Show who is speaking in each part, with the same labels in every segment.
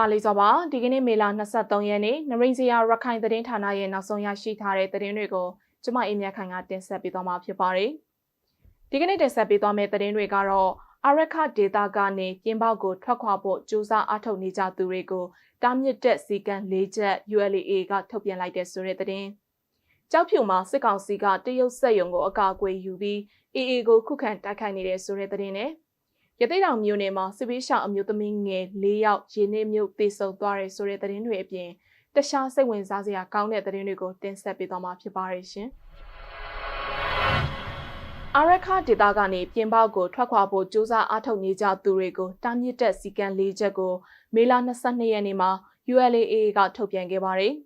Speaker 1: ပါလီစောပါဒီကနေ့မေလ23ရက်နေ့နရိန်စရာရခိုင်သတင်းဌာနရဲ့နောက်ဆုံးရရှိထားတဲ့သတင်းတွေကိုကျမအင်းမြတ်ခိုင်ကတင်ဆက်ပေးသွားမှာဖြစ်ပါတယ်ဒီကနေ့တင်ဆက်ပေးသွားမယ့်သတင်းတွေကတော့အရခဒေတာကနေပြင်ပေါက်ကိုထွက်ခွာဖို့စူးစမ်းအားထုတ်နေကြသူတွေကိုတားမြစ်တဲ့စီကံ၄ချက် ULA ကထုတ်ပြန်လိုက်တဲ့ဆိုတဲ့သတင်းကြောက်ဖြူမှာစစ်ကောင်စီကတရုတ်စက်ယုံကိုအကာအကွယ်ယူပြီး AA ကိုခုခံတိုက်ခိုက်နေတဲ့ဆိုတဲ့သတင်းနဲ့ ရသေးတောင်မြို့နယ်မှာစစ်ပေးရှောင်အမျိုးသမီးငယ်၄ယောက်ရေနစ်မြို့တေဆုံသွားတယ်ဆိုတဲ့သတင်းတွေအပြင်တခြားစိတ်ဝင်စားစရာကောင်းတဲ့သတင်းတွေကိုတင်ဆက်ပေးသွားမှာဖြစ်ပါရရှင်။အာရခဒေတာကနေပြင်ပေါက်ကိုထွက်ခွာဖို့စူးစမ်းအားထုတ်နေကြသူတွေကိုတားမြစ်တဲ့စီကံ၄ချက်ကိုမေလ22ရက်နေ့မှာ ULA ကထုတ်ပြန်ခဲ့ပါတယ်။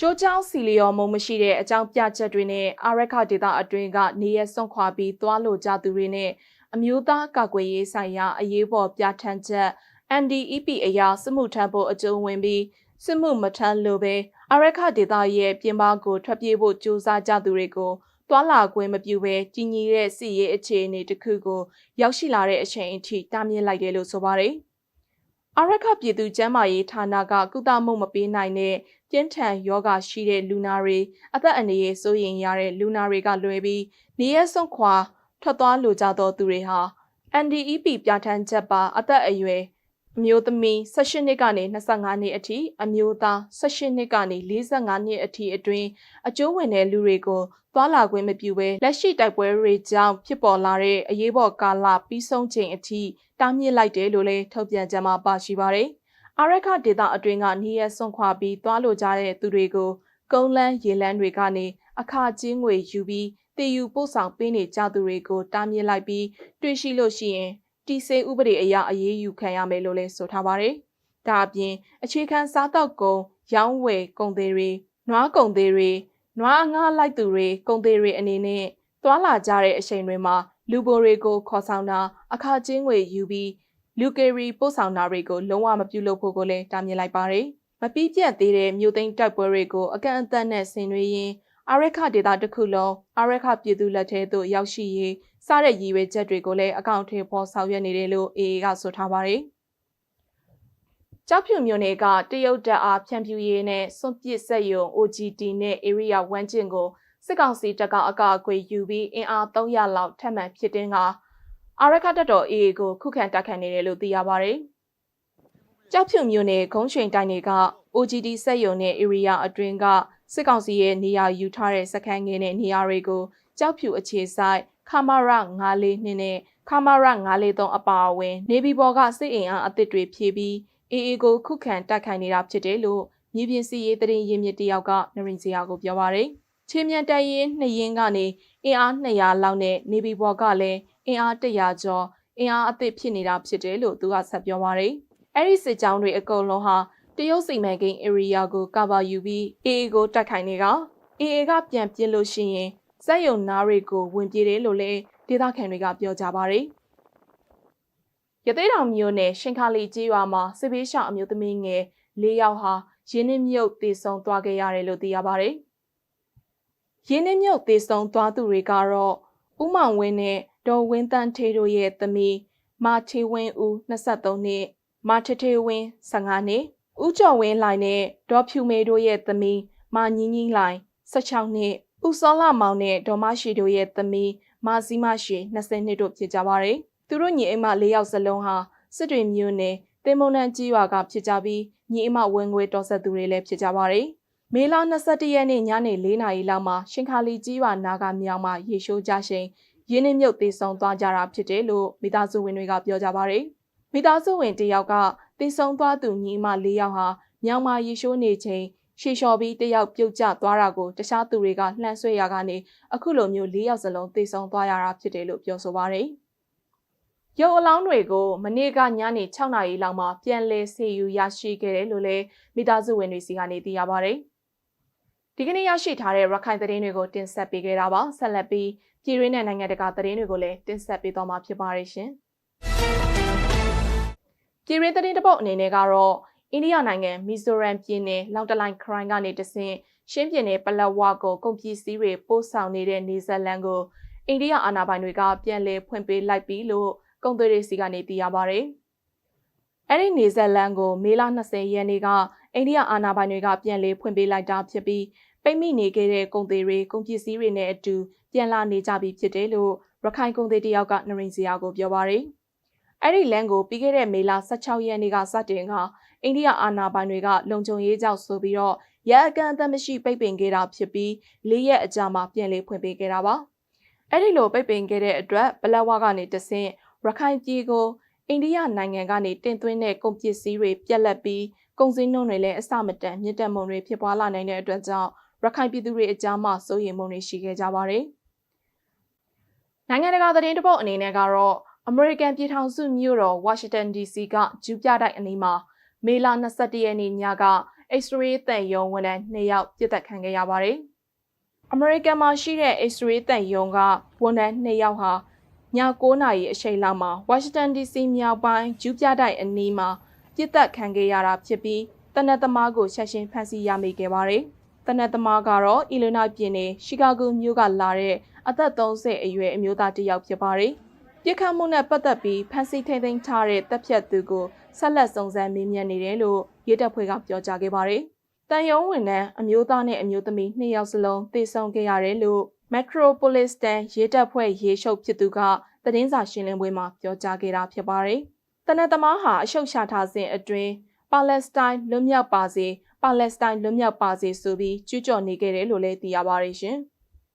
Speaker 1: ကျိုးချောင်းစီလီယောမုံမရှိတဲ့အကြောင်းပြချက်တွေနဲ့အာရခဒေတာအတွင်းကနေရစွန့်ခွာပြီးသွားလိုကြသူတွေနဲ့ အမျိုးသားကာကွယ်ရေးဆိုင်ရာအရေးပေါ်ပြဋ္ဌာန်းချက် NDEP အရာစစ်မှုထမ်းဖို့အကျုံးဝင်ပြီးစစ်မှုမထမ်းလို့ပဲအရခဒေတာရဲ့ပြင်ပကိုထွက်ပြေးဖို့ကြိုးစားကြသူတွေကိုတွာလာခွင့်မပြုဘဲကြီးကြီးတဲ့စစ်ရေးအခြေအနေတစ်ခုကိုရောက်ရှိလာတဲ့အချိန်အထိတားမြစ်လိုက်တယ်လို့ဆိုပါတယ်။အရခပြည်သူ့ကျန်းမာရေးဌာနကကုသမှုမပေးနိုင်တဲ့ပြင်းထန်ယောဂရှိတဲ့လူနာတွေအသက်အန္တရာယ်စိုးရိမ်ရတဲ့လူနာတွေကလွယ်ပြီးနေရဆုံးခွာ ထွက်သွားလိုကြသောသူတွေဟာ NDEP ပြဋ္ဌာန်းချက်ပါအသက်အရွယ်အမျိုးသမီး18နှစ်ကနေ25နှစ်အထိအမျိုးသား18နှစ်ကနေ45နှစ်အထိအတွင်းအကျိုးဝင်တဲ့လူတွေကိုသွားလာခွင့်မပြုဘဲလက်ရှိတိုက်ပွဲတွေကြောင့်ဖြစ်ပေါ်လာတဲ့အရေးပေါ်ကာလပြီးဆုံးချိန်အထိတားမြစ်လိုက်တယ်လို့လည်းထုတ်ပြန်ကြမှာပါရှိပါတယ်။အာရခဒေတာအတွင်းကနေရဆွန့်ခွာပြီးသွားလိုကြတဲ့သူတွေကိုကုန်းလန်းရေလန်းတွေကနေ အခါချင်းငွေယူပြီးတည်ယူပို့ဆောင်ပေးနေကြသူတွေကိုတားမြစ်လိုက်ပြီးတွေ့ရှိလို့ရှိရင်တီစေဥပဒေအရအရေးယူခံရမယ်လို့လည်းဆိုထားပါတယ်။ဒါအပြင်အခြေခံစားတောက်ကုန်ရောင်းဝယ်ကုန်သေးတွေနွားကုန်သေးတွေနွားအငှားလိုက်သူတွေကုန်သေးတွေအနေနဲ့သွာလာကြတဲ့အချိန်တွေမှာလူပိုတွေကိုခေါ်ဆောင်တာအခါချင်းငွေယူပြီးလူကယ်ရီပို့ဆောင်တာတွေကိုလုံးဝမပြုလုပ်ဖို့ကိုလည်းတားမြစ်လိုက်ပါတယ်။မပြီးပြတ်သေးတဲ့မြို့သိမ်းတိုက်ပွဲတွေကိုအကန့်အသတ်နဲ့ဆင်နွှဲရင်း အာရခဒေတာတစ်ခုလုံးအာရခပြည်သူလက်ထဲသို့ရောက်ရှိရေးစတဲ့ရည်ရွယ်ချက်တွေကိုလည်းအကောင့်ထဲပေါ်ဆောင်ရွက်နေတယ်လို့ AA ကဆိုထားပါတယ်။ကြောက်ဖြူမြို့နယ်ကတရုတ်တပ်အားဖြန့်ဖြူရေးနဲ့စွန့်ပစ်ဆက်ယုံ OGT နဲ့ area 1ကျင်ကိုစစ်ကောင်စီတပ်ကအကာအကွယ်ယူပြီးအင်အား300လောက်ထပ်မံဖြစ်တင်းကအာရခတပ်တော် AA ကိုခုခံတိုက်ခိုက်နေတယ်လို့သိရပါတယ်။ကြောက်ဖြူမြို့နယ်ဂုံးရွှင်တိုင်းတွေက OGD ဆက်ယုံနဲ့ area အတွင်းက စစ်ကောင်စီရဲ့နေရာယူထားတဲ့စခန်းငယ်နဲ့နေရာတွေကိုကြောက်ဖြူအခြေဆိုင်ခမာရ942နဲ့ခမာရ943အပါအဝင် နေပြည်တော်ကစစ်အင်အားအသစ်တွေဖြည့်ပြီးအေအေကိုခုခံတိုက်ခိုက်နေတာဖြစ်တယ်လို့မြေပြင်စီရေးတရင်ရင်းမြစ်တယောက်ကနရင်စရာကိုပြောပါရယ်ချင်းမြန်တရင်နှစ်ရင်ကနေအင်အား200လောက်နဲ့နေပြည်တော်ကလည်းအင်အား100ကျော်အင်အားအသစ်ဖြစ်နေတာဖြစ်တယ်လို့သူကဆက်ပြောပါရယ်အဲ့ဒီစစ်ကြောင်းတွေအကုန်လုံးဟာ တရုတ်စီမံကိန်း area ကိုကဘာယူပြီး AA ကိုတိုက်ခိုက်နေက AA ကပြန်ပြစ်လို့ရှိရင်စက်ယုံနားတွေကိုဝင်ပြေးတယ်လို့လည်းဒေသခံတွေကပြောကြပါတယ်။ရသေးတောင်မြို့နယ်ရှင်ခါလီကျေးရွာမှာစစ်ပေးရှောင်အမျိုးသမီးငယ်၄ယောက်ဟာရင်းနှီးမြုပ်တည်ဆုံသွားခဲ့ရတယ်လို့သိရပါတယ်။ရင်းနှီးမြုပ်တည်ဆုံသွားသူတွေကတော့ဥမောင်ဝင်းနဲ့ဒေါ်ဝင်းတန်းထေးတို့ရဲ့သမီးမာချေဝင်းဦး23နှစ်မာထထေဝင်း15နှစ် ဦးကျော်ဝင်းလှိုင်နဲ့ဒေါ်ဖြူမေတို့ရဲ့သမီးမာညင်းညင်းလှိုင်16နှစ်ဦးစောလာမောင်နဲ့ဒေါ်မရှိတို့ရဲ့သမီးမာစီမရှိ20နှစ်တို့ဖြစ်ကြပါတယ်။သူတို့ညီအိမ်မ၄ယောက်စလုံးဟာစစ်တွေမျိုးနယ်တင်မုံနန်ကြီးရွာကဖြစ်ကြပြီးညီအိမ်မဝင်ငွေတော်ဆက်သူတွေလည်းဖြစ်ကြပါတယ်။မေလ22ရက်နေ့ညနေ4နာရီလောက်မှာရှင်ခါလီကြီးရွာနာကမြောင်မှာရေရှိုးကြရှင်ရင်းနှီးမြုပ်သေးဆုံးသွားကြတာဖြစ်တယ်လို့မိသားစုဝင်တွေကပြောကြပါတယ်။မိသားစုဝင်တယောက်ကတည်ဆုံသွားသူညီမ၄ယောက်ဟာမြောင်မာရီရှိုးနေချိန်ရှေလျှော်ပြီးတယောက်ပြုတ်ကျသွားတာကိုတခြားသူတွေကလှမ်းဆွဲရကနေအခုလိုမျိုး၄ယောက်စလုံးတည်ဆုံသွားရတာဖြစ်တယ်လို့ပြောဆိုပါရယ်။ရုပ်အလောင်းတွေကိုမနေ့ကညနေ6နာရီလောက်မှာပြန်လည်ဆေးယူရရှိခဲ့တယ်လို့လည်းမိသားစုဝင်တွေစီကနေသိရပါရယ်။ဒီကနေ့ရရှိထားတဲ့ရခိုင်သတင်းတွေကိုတင်ဆက်ပေးခဲ့တာပါဆက်လက်ပြီးပြည်ရင်းနဲ့နိုင်ငံတကာသတင်းတွေကိုလည်းတင်ဆက်ပေးသွားမှာဖြစ်ပါရရှင်။ ပြည်ရင်းသတင်းတပုတ်အနေနဲ့ကတော့အိန္ဒိယနိုင်ငံမီဇိုရမ်ပြည်နယ်လောင်တလိုင်ခရိုင်ကနေတဆင့်ရှင်းပြည်နယ်ပလက်ဝကိုကုန်ပစ္စည်းတွေပို့ဆောင်နေတဲ့နေဇာလန်ကိုအိန္ဒိယအာဏာပိုင်တွေကပြန်လည်ဖွင့်ပေးလိုက်ပြီလို့ကုန်သွယ်ရေးစီကနေသိရပါဗျ။အဲ့ဒီနေဆက်လန်ကိုမေလ20ရက်နေ့ကအိန္ဒိယအာဏာပိုင်တွေကပြန်လည်ဖွင့်ပေးလိုက်တာဖြစ်ပြီးပိတ်မိနေခဲ့တဲ့ကုန်သေးတွေကုန်ပစ္စည်းတွေနဲ့အတူပြန်လာနေကြပြီဖြစ်တယ်လို့ရခိုင်ကုန်သေးတယောက်ကနရင်စရာကိုပြောပါရယ် အဲ့ဒီလန်ကိုပြီးခဲ့တဲ့မေလ16ရက်နေ့ကစတင်ကအိန္ဒိယအာဏာပိုင်တွေကလုံခြုံရေးကြောင့်ဆိုပြီးတော့ရဲအကန့်အသတ်မရှိပိတ်ပင်ခဲ့တာဖြစ်ပြီး၄ရက်အကြာမှာပြန်လည်ဖွင့်ပေးခဲ့တာပါအဲ့ဒီလိုပိတ်ပင်ခဲ့တဲ့အတွက်ပလက်ဝကနေတဆင့်ရခိုင်ပြည်ကိုအိန္ဒိယနိုင်ငံကနေတင်သွင်းတဲ့ကုန်ပစ္စည်းတွေပြက်လက်ပြီးကုန်စည်နှုန်းတွေလည်းအဆမတန်မြင့်တက်မှုတွေဖြစ်ပွားလာနိုင်တဲ့အတွက်ကြောင့်ရခိုင်ပြည်သူတွေအကြားမှာစိုးရိမ်မှုတွေရှိခဲ့ကြပါတယ်။နိုင်ငံတကာသတင်းတပုတ်အနေနဲ့ကတော့ အမေရိကန်ပြည်ထောင်စုမြို့တော်ဝါရှင်တန် DC ကဂျူးပြတိုက်အနီးမှာမေလ22ရက်နေ့ညက X-ray တန်ယုံဝန်ထမ်း2ယောက်ပြစ်ဒဏ်ခံခဲ့ရပါတယ်။အမေရိကန်မှာရှိတဲ့ X-ray တန်ယုံကဝန်ထမ်း2ယောက်ဟာည9နာရီအချိန်လောက်မှာဝါရှင်တန် DC မြောက်ပိုင်းဂျူးပြတိုက်အနီးမှာပြစ်ဒဏ်ခံခဲ့ရတာဖြစ်ပြီးတနက်သမားကိုဆက်ရှင်ဖမ်းဆီးရမိခဲ့ပါတယ်။တနက်သမားကတော့အီလိုနိုက်ပြည်နယ်ရှီကာဂိုမြို့ကလာတဲ့အသက်30အရွယ်အမျိုးသားတစ်ယောက်ဖြစ်ပါတယ်။ ပြစ်ခတ်မှုနဲ့ပတ်သက်ပြီးဖမ်းဆီးထိန်းသိမ်းထားတဲ့တပ်ဖြတ်သူကိုဆက်လက်စုံစမ်းမေးမြန်းနေတယ်လို့ရဲတပ်ဖွဲ့ကပြောကြားခဲ့ပါတယ်။တန်ယုံဝန်ထမ်းအမျိုးသားနဲ့အမျိုးသမီးနှစ်ယောက်စလုံးသေဆုံးခဲ့ရတယ်လို့ Metropolis တန်ရဲတပ်ဖွဲ့ရေရှုပ်ဖြစ်သူကသတင်းစာရှင်းလင်းပွဲမှာပြောကြားခဲ့တာဖြစ်ပါတယ်။တနက်သမားဟာအရှုပ်ချထားစဉ်အတွင်းပါလက်စတိုင်းလွတ်မြောက်ပါစေပါလက်စတိုင်းလွတ်မြောက်ပါစေဆိုပြီးကျူးကျော်နေခဲ့တယ်လို့လည်းသိရပါတယ်ရှင်။